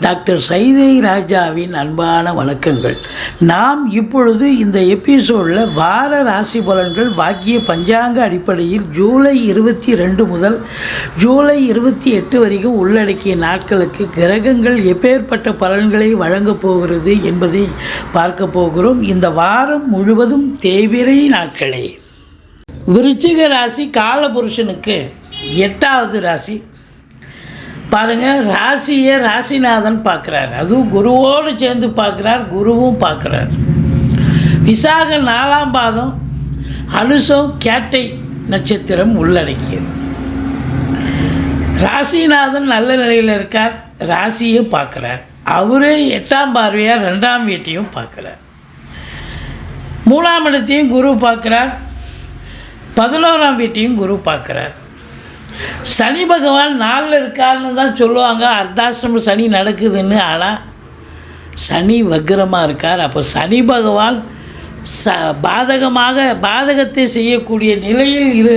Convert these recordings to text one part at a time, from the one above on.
Doctor Saidai ராஜாவின் அன்பான வணக்கங்கள். நாம் இப்பொழுது இந்த எபிசோடில் வார ராசி பலன்கள் வாக்கிய பஞ்சாங்க அடிப்படையில் ஜூலை இருபத்தி ரெண்டு முதல் ஜூலை இருபத்தி எட்டு வரைக்கும் உள்ளடக்கிய நாட்களுக்கு கிரகங்கள் எப்பேற்பட்ட பலன்களை வழங்கப் போகிறது என்பதை பார்க்க போகிறோம். இந்த வாரம் முழுவதும் தேவிரை நாட்களே. விருச்சிக ராசி காலபுருஷனுக்கு எட்டாவது ராசி பாருங்கள் ராசியை ராசிநாதன் பார்க்குறாரு. அதுவும் குருவோடு சேர்ந்து பார்க்குறார் குருவும் பார்க்குறார். விசாக நாலாம் பாதம் அனுசம் கேட்டை நட்சத்திரம் உள்ளடக்கியது. ராசிநாதன் நல்ல நிலையில் இருக்கார் ராசியை பார்க்குறார். அவரே எட்டாம் பார்வையாக ரெண்டாம் வீட்டையும் பார்க்குறார். மூணாம் இடத்தையும் குரு பார்க்குறார் பதினோராம் வீட்டையும் குரு பார்க்குறார். சனி பகவான் நாளில் இருக்காருன்னு தான் சொல்லுவாங்க. அர்த்தாசிரம சனி நடக்குதுன்னு. ஆனால் சனி வக்ரமாக இருக்கார். அப்போ சனி பகவான் ச பாதகமாக பாதகத்தை செய்யக்கூடிய நிலையில் இரு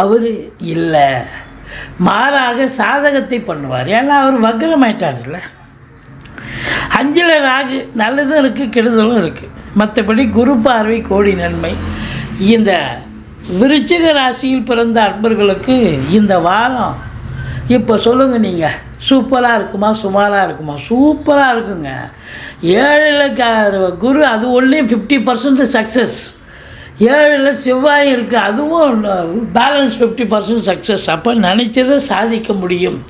அவர் இல்லை. மாறாக சாதகத்தை பண்ணுவார். ஏன்னா அவர் வக்ரமாயிட்டார்ல அஞ்சில் ராகு நல்லதும் இருக்குது கெடுதலும் இருக்குது மற்றபடி குரு பார்வை கோடி நன்மை. இந்த விருச்சிக ராசியில் பிறந்த அன்பர்களுக்கு இந்த வாரம் இப்போ சொல்லுங்கள் நீங்கள் சூப்பராக இருக்குமா சுமாராக இருக்குமா? சூப்பராக இருக்குங்க. ஏழில் க குரு அது ஒன்றே ஃபிஃப்டி பர்சன்ட் சக்ஸஸ் ஏழில் செவ்வாய் இருக்குது அதுவும் பேலன்ஸ் ஃபிஃப்டி பர்சன்ட் சக்ஸஸ் அப்போ நினச்சதை சாதிக்க முடியும்.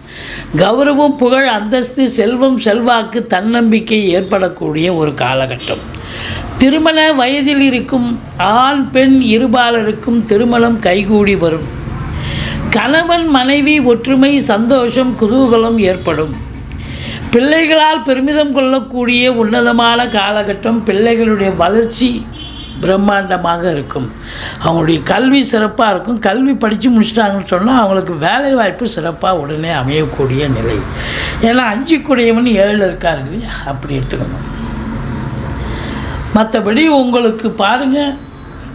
கௌரவம் புகழ் அந்தஸ்து செல்வம் செல்வாக்கு தன்னம்பிக்கை ஏற்படக்கூடிய ஒரு காலகட்டம். திருமண வயதில் இருக்கும் ஆண் பெண் இருபாலருக்கும் திருமணம் கைகூடி வரும். கணவன் மனைவி ஒற்றுமை சந்தோஷம் குதூகலம் ஏற்படும். பிள்ளைகளால் பெருமிதம் கொள்ளக்கூடிய உன்னதமான காலகட்டம் பிள்ளைகளுடைய வளர்ச்சி பிரம்மாண்டமாக இருக்கும். அவங்களுடைய கல்வி சிறப்பாக இருக்கும். கல்வி படித்து முடிச்சிட்டாங்கன்னு சொன்னால் அவங்களுக்கு வேலை வாய்ப்பு சிறப்பாக உடனே அமையக்கூடிய நிலை. ஏன்னா அஞ்சு கூடியவன் ஏழில் இருக்கார் இல்லையா? அப்படி எடுத்துக்கணும். மற்றபடி உங்களுக்கு பாருங்கள்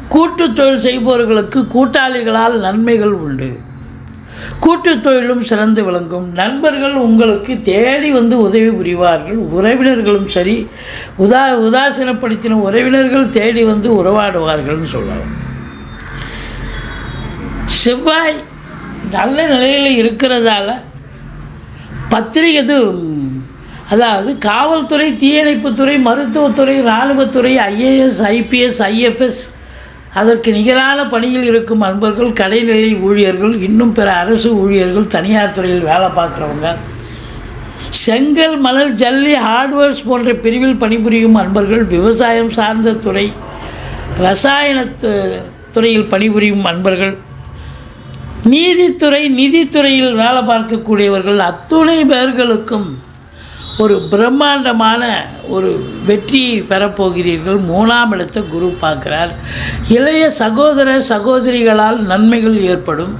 கூட்டு தொழில் செய்பவர்களுக்கு கூட்டாளிகளால் நன்மைகள் உண்டு. கூட்டு தொழிலும் சிறந்து விளங்கும். நண்பர்கள் உங்களுக்கு தேடி வந்து உதவி புரிவார்கள். உறவினர்களும் சரி உதா உதாசீனப்படுத்தின உறவினர்கள் தேடி வந்து உறவாடுவார்கள்னு சொல்லலாம். செவ்வாய் நல்ல நிலையில் இருக்கிறதால பத்திரிகை இது அதாவது காவல்துறை தீயணைப்புத்துறை மருத்துவத்துறை இராணுவத்துறை ஐஏஎஸ் ஐபிஎஸ் ஐஎஃப்எஸ் அதற்கு நிகரான பணியில் இருக்கும் அன்பர்கள் கடைநிலை ஊழியர்கள் இன்னும் பிற அரசு ஊழியர்கள் தனியார் துறையில் வேலை பார்க்குறவங்க. செங்கல் மணல் ஜல்லி ஹார்ட்வேர்ஸ் போன்ற பிரிவில் பணிபுரியும் அன்பர்கள் விவசாயம் சார்ந்த துறை ரசாயன துறையில் பணிபுரியும் அன்பர்கள் நீதித்துறை நிதித்துறையில் வேலை பார்க்கக்கூடியவர்கள் அத்துணை பேர்களுக்கும் ஒரு பிரம்மாண்டமான ஒரு வெற்றியை பெறப்போகிறீர்கள். மூணாம் இடத்தை குரு பார்க்குறார். இளைய சகோதர சகோதரிகளால் நன்மைகள் ஏற்படும்.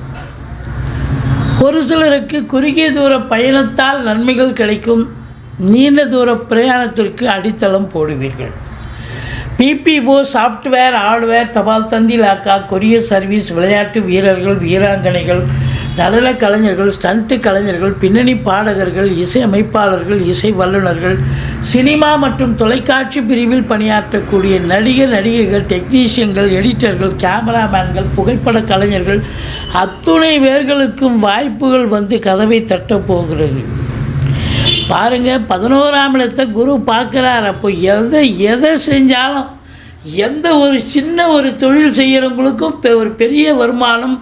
ஒரு சிலருக்கு குறுகிய தூர பயணத்தால் நன்மைகள் கிடைக்கும். நீண்ட தூர பிரயாணத்திற்கு அடித்தளம் போடுவீர்கள். பிபிஓ சாஃப்ட்வேர் ஹார்ட்வேர் தபால் தந்தி லாக்கா கொரியர் சர்வீஸ் விளையாட்டு வீரர்கள் வீராங்கனைகள் நடன கலைஞர்கள் ஸ்டண்ட்டு கலைஞர்கள் பின்னணி பாடகர்கள் இசை அமைப்பாளர்கள் இசை வல்லுநர்கள் சினிமா மற்றும் தொலைக்காட்சி பிரிவில் பணியாற்றக்கூடிய நடிகர் நடிகைகள் டெக்னீஷியன்கள் எடிட்டர்கள் கேமராமேன்கள் புகைப்பட கலைஞர்கள் அத்துணை பேர்களுக்கும் வாய்ப்புகள் வந்து கதவை தட்டப் போகிறது. பாருங்கள் பதினோராம் இடத்தை குரு பார்க்குறார். அப்போ எதை எதை செஞ்சாலும் எந்த ஒரு சின்ன ஒரு தொழில் செய்கிறவங்களுக்கும் பெ- ஒரு பெரிய வருமானம்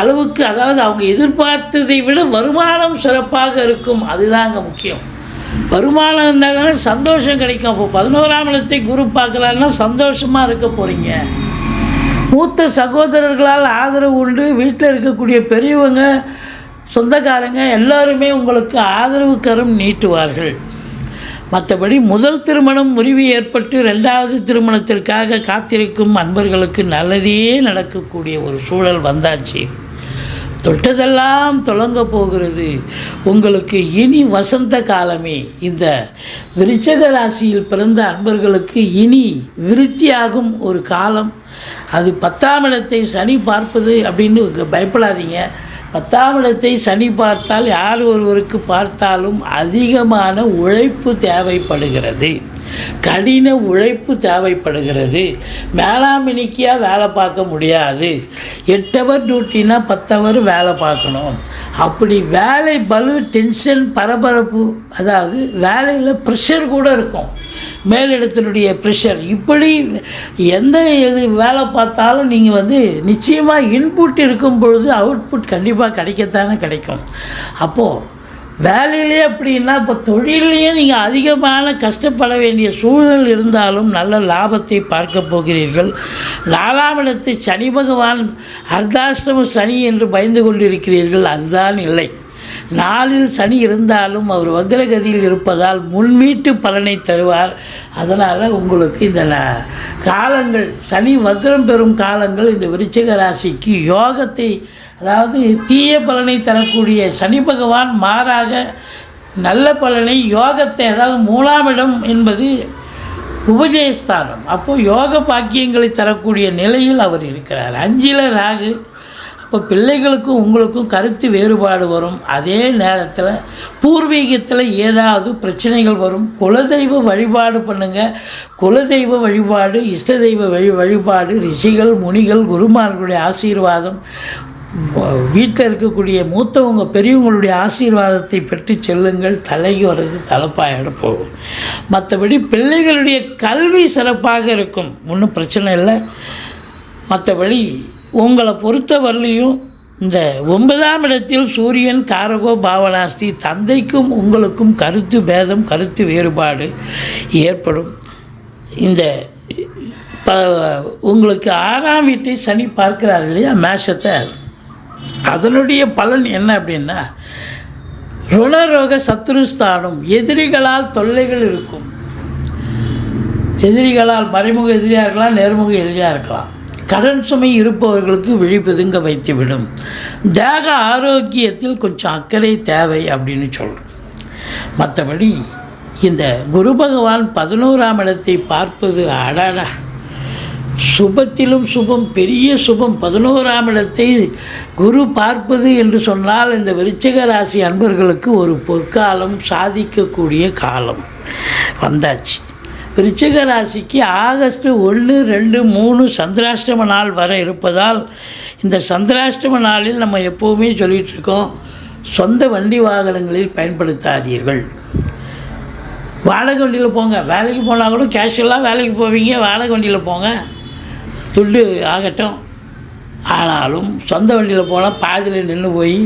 அளவுக்கு அதாவது அவங்க எதிர்பார்த்ததை விட வருமானம் சிறப்பாக இருக்கும். அதுதாங்க முக்கியம். வருமானம் இருந்தால் தானே சந்தோஷம் கிடைக்கும். அப்போ பதினோராம் இடத்தை குரு பார்க்கலான்னா சந்தோஷமாக இருக்க போகிறீங்க மூத்த சகோதரர்களால் ஆதரவு உண்டு. வீட்டில் இருக்கக்கூடிய பெரியவங்க சொந்தக்காரங்க எல்லாருமே உங்களுக்கு ஆதரவு கரம் நீட்டுவார்கள். மற்றபடி முதல் திருமணம் முறிவு ஏற்பட்டு ரெண்டாவது திருமணத்திற்காக காத்திருக்கும் அன்பர்களுக்கு நல்லதே நடக்கக்கூடிய ஒரு சூழல் வந்தாச்சு. தொட்டதெல்லாம் தொடங்க போகிறது. உங்களுக்கு இனி வசந்த காலமே. இந்த விருச்சக ராசியில் பிறந்த அன்பர்களுக்கு இனி விருத்தியாகும் ஒரு காலம். அது பத்தாம் இடத்தை சனி பார்ப்பது அப்படின்னு பயப்படாதீங்க. பத்தாம் இடத்தை சனி பார்த்தால் யார் ஒருவருக்கு பார்த்தாலும் அதிகமான உழைப்பு தேவைப்படுகிறது. கடின உழைப்பு தேவைப்படுகிறது. மேலாமினிக்கியாக வேலை பார்க்க முடியாது. எட்டவர் டியூட்டினா பத்தவர் வேலை பார்க்கணும். அப்படி வேலை பலு டென்ஷன் பரபரப்பு அதாவது வேலையில் ப்ரெஷர் கூட இருக்கும். மேலிடத்தினுடைய ப்ரெஷர் இப்படி எந்த இது வேலை பார்த்தாலும் நீங்கள் வந்து நிச்சயமாக இன்புட் இருக்கும் பொழுது அவுட்புட் கண்டிப்பாக கிடைக்கத்தானே கிடைக்கும். அப்போது வேலையிலே அப்படின்னா இப்போ தொழிலையும் நீங்கள் அதிகமான கஷ்டப்பட வேண்டிய சூழல் இருந்தாலும் நல்ல லாபத்தை பார்க்க போகிறீர்கள். நாலாம் இடத்து சனி பகவான் அர்த்தாஷ்டம சனி என்று பயந்து கொண்டிருக்கிறீர்கள். அதுதான் இல்லை. நாளில் சனி இருந்தாலும் அவர் வக்ரகதியில் இருப்பதால் முன்மீட்டு பலனை தருவார். அதனால் உங்களுக்கு இந்த காலங்கள் சனி வக்ரம் பெறும் காலங்கள் இந்த விருச்சிக ராசிக்கு யோகத்தை அதாவது தீய பலனை தரக்கூடிய சனி பகவான் மாறாக நல்ல பலனை யோகத்தை அதாவது மூலாமிடம் என்பது உபஜயஸ்தானம். அப்போது யோக பாக்கியங்களை தரக்கூடிய நிலையில் அவர் இருக்கிறார். அஞ்சில ராகு அப்போ பிள்ளைகளுக்கும் உங்களுக்கும் கருத்து வேறுபாடு வரும். அதே நேரத்தில் பூர்வீகத்தில் ஏதாவது பிரச்சனைகள் வரும். குலதெய்வ வழிபாடு பண்ணுங்கள் குலதெய்வ வழிபாடு இஷ்ட தெய்வ வழி வழிபாடு ரிஷிகள் முனிகள் குருமார்களுடைய ஆசீர்வாதம் வீட்டில் இருக்கக்கூடிய மூத்தவங்க பெரியவங்களுடைய ஆசீர்வாதத்தை பெற்று செல்லுங்கள். தலைக்கு வர்றது தலைப்பாயிட போகும். மற்றபடி பிள்ளைகளுடைய கல்வி சிறப்பாக இருக்கும். ஒன்றும் பிரச்சனை இல்லை. மற்றபடி உங்களை பொறுத்தவரையிலையும் இந்த ஒன்பதாம் இடத்தில் சூரியன் காரகோ பாவனாஸ்தி தந்தைக்கும் உங்களுக்கும் கருத்து பேதம் கருத்து வேறுபாடு ஏற்படும். இந்த உங்களுக்கு ஆறாம் வீட்டை சனி பார்க்கிறார் இல்லையா? மேஷத்தை. அதனுடைய பலன் என்ன அப்படின்னா ருணரோக சத்ருஸ்தானம் எதிரிகளால் தொல்லைகள் இருக்கும். எதிரிகளால் மறைமுக எதிரியாக இருக்கலாம் நேர்முக எதிரியாக இருக்கலாம். கடன் சுமை இருப்பவர்களுக்கு விழிப்புதுங்க வைத்துவிடும். தேக ஆரோக்கியத்தில் கொஞ்சம் அக்கறை தேவை அப்படின்னு சொல்கிறோம் மற்றபடி இந்த குரு பகவான் பதினோராம் இடத்தை பார்ப்பது அடடா. சுபத்திலும் சுபம் பெரிய சுபம் பதினோராம் இடத்தை குரு பார்ப்பது என்று சொன்னால் இந்த விருச்சிக ராசி அன்பர்களுக்கு ஒரு பொற்காலம் சாதிக்கக்கூடிய காலம். வந்தாச்சு. விருச்சிக ராசிக்கு ஆகஸ்ட் ஒன்று ரெண்டு மூணு சந்திராஷ்டம நாள் வர இருப்பதால் இந்த சந்திராஷ்டம நாளில் நம்ம எப்போவுமே சொல்லிகிட்டு இருக்கோம் சொந்த வண்டி வாகனங்களில் பயன்படுத்தாதீர்கள். வாடகை வண்டியில் போங்க. வேலைக்கு போனால் கூட கேஷுவலாக வேலைக்கு போவீங்க வாடகை வண்டியில் போங்க. துண்டு ஆகட்டும். ஆனாலும் சொந்த வண்டியில் போனால் பாதியில் நின்று போய்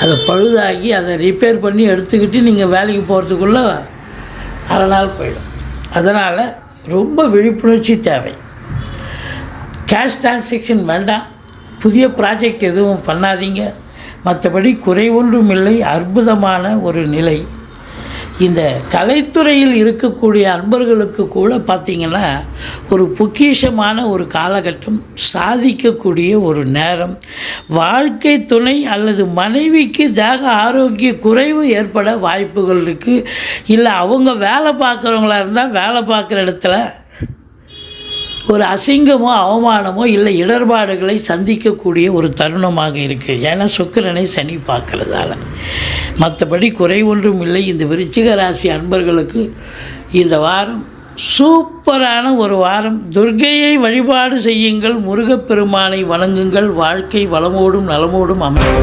அதை பழுதாகி அதை ரிப்பேர் பண்ணி எடுத்துக்கிட்டு நீங்கள் வேலைக்கு போகிறதுக்குள்ளே அரை நாள் போயிடும். அதனால் ரொம்ப விழிப்புணர்ச்சி தேவை. கேஷ் டிரான்சேக்ஷன் வேண்டாம். புதிய ப்ராஜெக்ட் எதுவும் பண்ணாதீங்க. மற்றபடி குறை ஒன்றும் இல்லை. அற்புதமான ஒரு நிலை. இந்த கலைத்துறையில் இருக்கக்கூடிய அன்பர்களுக்கு கூட பார்த்திங்கன்னா ஒரு பொக்கிஷமான ஒரு காலகட்டம் சாதிக்கக்கூடிய ஒரு நேரம் வாழ்க்கை துணை அல்லது மனைவிக்கு தேக ஆரோக்கிய குறைவு ஏற்பட வாய்ப்புகள் இருக்குது இல்லை அவங்க வேலை பார்க்குறவங்களா இருந்தால் வேலை பார்க்குற இடத்துல ஒரு அசிங்கமோ அவமானமோ இல்லை இடர்பாடுகளை சந்திக்கக்கூடிய ஒரு தருணமாக இருக்குது ஏன்னா சுக்கிரனை சனி பார்க்கறதால. மற்றபடி குறை ஒன்றும் இல்லை. இந்த விருச்சிக ராசி அன்பர்களுக்கு இந்த வாரம் சூப்பரான ஒரு வாரம். துர்கையை வழிபாடு செய்யுங்கள். முருகப்பெருமானை வணங்குங்கள். வாழ்க்கை வளமோடும் நலமோடும் அமையும்.